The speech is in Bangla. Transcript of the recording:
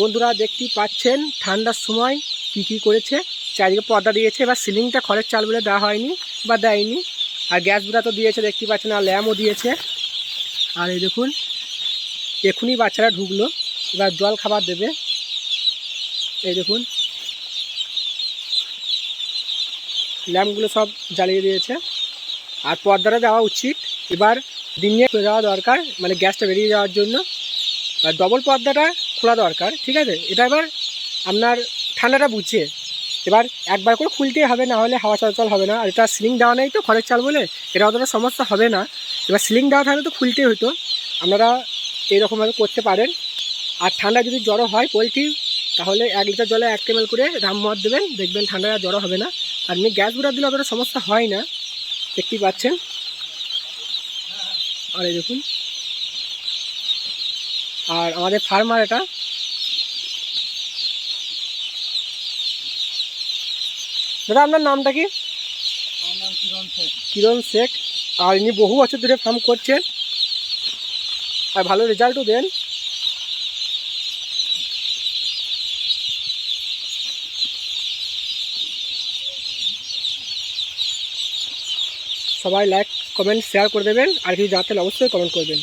বন্ধুরা দেখতেই পাচ্ছেন, ঠান্ডার সময় কি কি করেছে, চারিদিকে পর্দা দিয়েছে, এবার সিলিংটা খড়ের চাল বলে দেওয়া হয়নি বা দেয়নি। আর গ্যাস বুড়া তো দিয়েছে দেখতে পাচ্ছেন, আর ল্যাম্পও দিয়েছে। আর এই দেখুন এখনই বাচ্চারা ঢুকলো, এবার জল খাবার দেবে। এই দেখুন, ল্যাম্পগুলো সব জ্বালিয়ে দিয়েছে। আর পর্দাটা দেওয়া উচিত, এবার দিনে দেওয়া দরকার মানে গ্যাসটা বেরিয়ে যাওয়ার জন্য। ডবল পর্দাটা খোলা দরকার, ঠিক আছে? এটা এবার আপনার ঠান্ডাটা বুঝছে এবার একবার করে খুলতেই হবে, না হলে হাওয়া চলাচল হবে না। আর এটা সিলিং দেওয়া নেই তো খড়ের চাল বলে, এটা অতটা সমস্যা হবে না। এবার সিলিং দেওয়া থাকলে তো খুলতেই হতো। আপনারা এইরকমভাবে করতে পারেন। আর ঠান্ডা যদি জ্বর হয় পোলট্রি, তাহলে এক লিটার জলে এক কেমেল করে রাম মদ দেবেন, দেখবেন ঠান্ডা জ্বর হবে না। আর এমনি গ্যাস গুঁড়া দিলে অতটা সমস্যা হয় না। দেখতেই পাচ্ছেন? আর এই দেখুন আর আমাদের ফার্মার এটা। দাদা আপনার নামটা কি? কিরণ শেখ। আর ইনি বহু বছর ধরে ফার্ম করছেন। আর ভালো রেজাল্টও দেন। সবাই লাইক কমেন্ট শেয়ার করে দেবেন। আর কিছু জানতে অবশ্যই কমেন্ট করবেন।